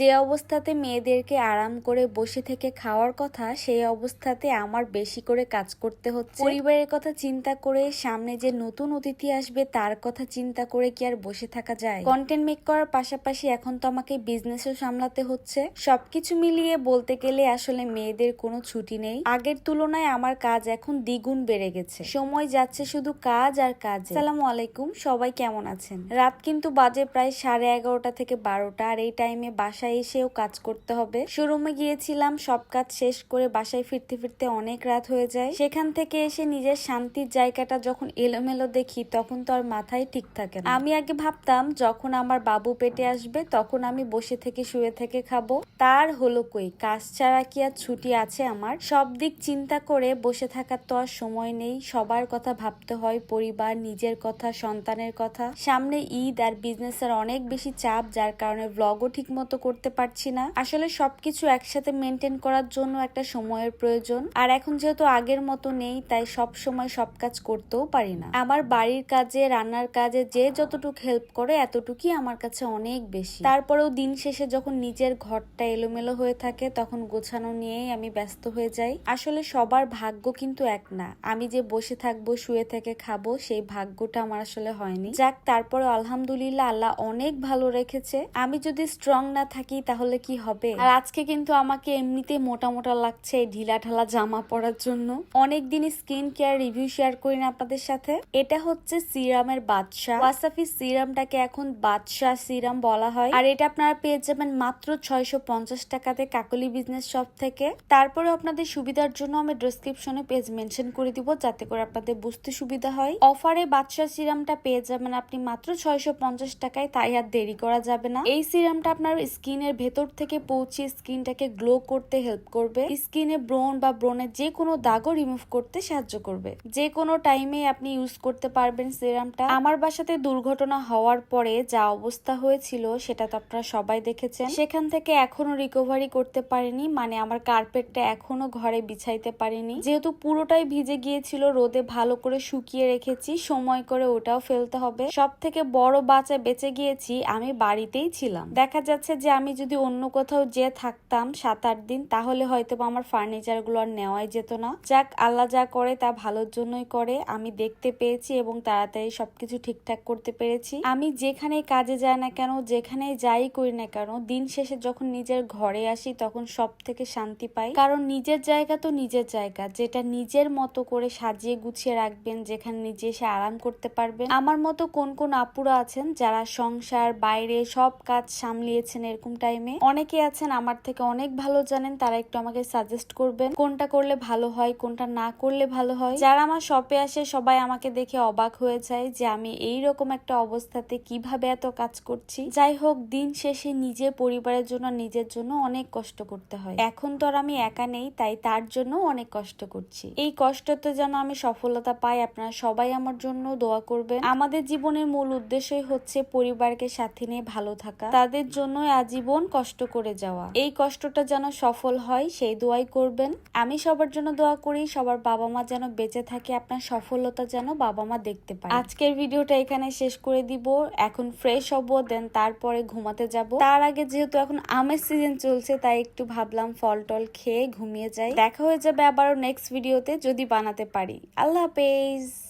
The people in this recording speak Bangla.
যে অবস্থাতে মেয়েদেরকে আরাম করে বসে থেকে খাওয়ার কথা, সেই অবস্থাতে আমার বেশি করে কাজ করতে হচ্ছে। পরিবারের কথা চিন্তা করে সামনে যে নতুন অতিথি আসবে, তার কথা চিন্তা করে কি আর বসে থাকা যায়? কন্টেন্ট মেক করার পাশাপাশি এখন তো আমাকে বিজনেসও সামলাতে হচ্ছে। সবকিছু মিলিয়ে বলতে গেলে আসলে মেয়েদের কোনো ছুটি নেই। আগের তুলনায় আমার কাজ এখন দ্বিগুণ বেড়ে গেছে। সময় যাচ্ছে শুধু কাজ আর কাজ। সালামু আলাইকুম, সবাই কেমন আছেন? রাত কিন্তু বাজে প্রায় সাড়ে এগারোটা থেকে বারোটা, আর এই টাইমে বাসায় এসেও কাজ করতে হবে। শোরুমে গিয়েছিলাম, সব কাজ শেষ করে বাসায় ফিরতে ফিরতে অনেক রাত হয়ে যায়। সেখান থেকে এসে নিজের শান্তির জায়গাটা যখন এলোমেলো দেখি, তখন তো আর মাথায় ঠিক থাকে না। আমি আগে ভাবতাম, যখন আমার বাবু পেটে আসবে, তখন আমি বসে থেকে শুয়ে থেকে খাব। তার হলো কই, কাজ ছাড়া কি আর ছুটি আছে আমার? সব দিক চিন্তা করে বসে থাকার তো আর সময় নেই। সবার কথা ভাবতে হয়, পরিবার, নিজের কথা, সন্তানের কথা। সামনে ঈদ আর বিজনেসের অনেক বেশি চাপ, যার কারণে ব্লগও ঠিক মতো করতে পারছি না। আসলে সবকিছু একসাথে মেনটেন করার জন্য একটা সময়ের প্রয়োজন। আর এখন যেহেতু আগের মতো নেই, তাই সব সময় সব কাজ করতেও পারি না। আমার বাড়ির কাজে, রান্নার কাজে যে যতটুকু হেল্প করে, এতটুকুই আমার কাছে অনেক বেশি। তারপরেও দিন শেষে যখন নিজের ঘরটা এলোমেলো হয়ে থাকে, তখন গোছানো নিয়েই আমি ব্যস্ত হয়ে যাই। আসলে সবার ভাগ্য কিন্তু এক না। আমি যে বসে থাকব, শুয়ে থেকে খাব, সেই ভাগ্যটা আমার আসলে হয়নি। যাক তারপরে আলহামদুলিল্লাহ আল্লাহ অনেক ভালো রেখেছে। আমি যদি স্ট্রং না থাকি তাহলে কি হবে? আর আজকে কিন্তু আমাকে এমনিতে মোটা মোটা লাগছে ঢিলা ঢালা জামা পরার জন্য। অনেক দিন স্কিন কেয়ার রিভিউ শেয়ার করি না আপনাদের সাথে। এটা হচ্ছে সিরামের বাদশা ওয়াসাফি সিরামটাকে এখন বাদশা সিরাম বলা হয়। আর এটা আপনারা পেয়ে যাবেন মাত্র ছয়শো পঞ্চাশ টাকাতে কাকলি বিজনেস শপ থেকে। তারপরে আপনাদের সুবিধার জন্য আমি ডেসক্রিপশনে পেজ মেনশন করে দিব, যাতে করে আপনাদের বুঝতে সুবিধা হয়। অফারে বাদশা সিরামটা পেয়ে যাবেন আপনি মাত্র ছয়শো পঞ্চাশ টাকায়, তাই আর দেরি করা যাবে না। এই সিরামটা আপনার স্কিনের ভেতর থেকে পৌঁছে স্কিনটাকে গ্লো করতে হেল্প করবে। স্কিনে ব্রন বা ব্রনের যে কোনো দাগও রিমুভ করতে সাহায্য করবে। যে কোনো টাইমে আপনি ইউজ করতে পারবেন সিরামটা আমার বাসাতে দুর্ঘটনা হওয়ার পরে যা অবস্থা হয়েছিল সেটা তো আপনারা সবাই দেখেছেন। সেখান থেকে এখনও রিকভারি করতে পারিনি মানে আমার কার্পেটটা এখনও ঘরে বিছাইতে পারিনি। যেহেতু পুরোটাই ভিজে গিয়েছিল, রোদে ভালো করে শুকিয়ে রেখেছি, সময় করে ওটাও ফেলতে হবে। সব থেকে বড় বাচ্চা বেঁচে গিয়েছি, আমি বাড়িতেই ছিলাম। দেখা যাচ্ছে যে আমি যদি অন্য কোথাও যে থাকতাম সাত আট দিন, তাহলে হয়তো আমার ফার্নিচারগুলো আর নেওয়াই যেত না। যাক, আল্লাহ যা করে তা ভালোর জন্যই করে। আমি দেখতে পেয়েছি এবং তাড়াতাড়ি সবকিছু ঠিকঠাক করতে পেরেছি। আমি যেখানে কাজে যাই না কেন যেখানে যাই করি না কেন, দিন শেষে যখন নিজের ঘরে আসি, তখন সব থেকে শান্তি পাই। কারণ নিজের জায়গা তো নিজের জায়গা। যেটা নিজের মতো করে সাজিয়ে গুছিয়ে রাখবেন, যেখানে নিজে এসে আরাম করতে পারবেন। আমার মতো কোন কোন আপুরা আছেন যারা সংসার, বাইরে সব কাজ সামলিয়েছেন, এরকম টাইমে অনেকে আছেন আমার থেকে অনেক ভালো জানেন, তারা একটু আমাকে সাজেস্ট করবেন কোনটা করলে ভালো হয়, কোনটা না করলে ভালো হয়। যারা আমার শপে আসে, সবাই আমাকে দেখে অবাক হয়ে যায় যে আমি এই রকম একটা অবস্থাতে কীভাবে এত কাজ করছি। যাই হোক, দিন শেষে নিজের পরিবারের জন্য, নিজের জন্য অনেক কষ্ট করতে হয়। এখন তো আর আমি একা নেই, তাই তার জন্য অনেক কষ্ট করছি। এই কষ্টতে যেন আমি সফলতা পাই, আপনারা সবাই আমার জন্য দোয়া করবেন। আমাদের জীবনের মূল উদ্দেশ্যই হচ্ছে পরিবারকে সাথে নিয়ে ভালো থাকা। তাদের জন্য আজীবন কষ্ট করে যাওয়া। এই কষ্টটা যেন সফল হয়, সেই দোয়াই করবেন। আমি সবার জন্য দোয়া করি, সবার বাবা মা যেন বেঁচে থাকে, আপনার সফলতা যেন বাবা মা দেখতে পায়। আজকের ভিডিওটা এখানে শেষ করে দিব। এখন ফ্রেশ হব দেন তারপরে ঘুমাতে যাব। তার আগে যেহেতু এখন আমের সিজন চলছে, তাই একটু ভাবলাম ফল টল খেয়ে ঘুমিয়ে যাই। দেখা হয়ে যাবে আবারও নেক্সট ভিডিওতে যদি বানাতে পারি। আল্লাহ হাফেজ!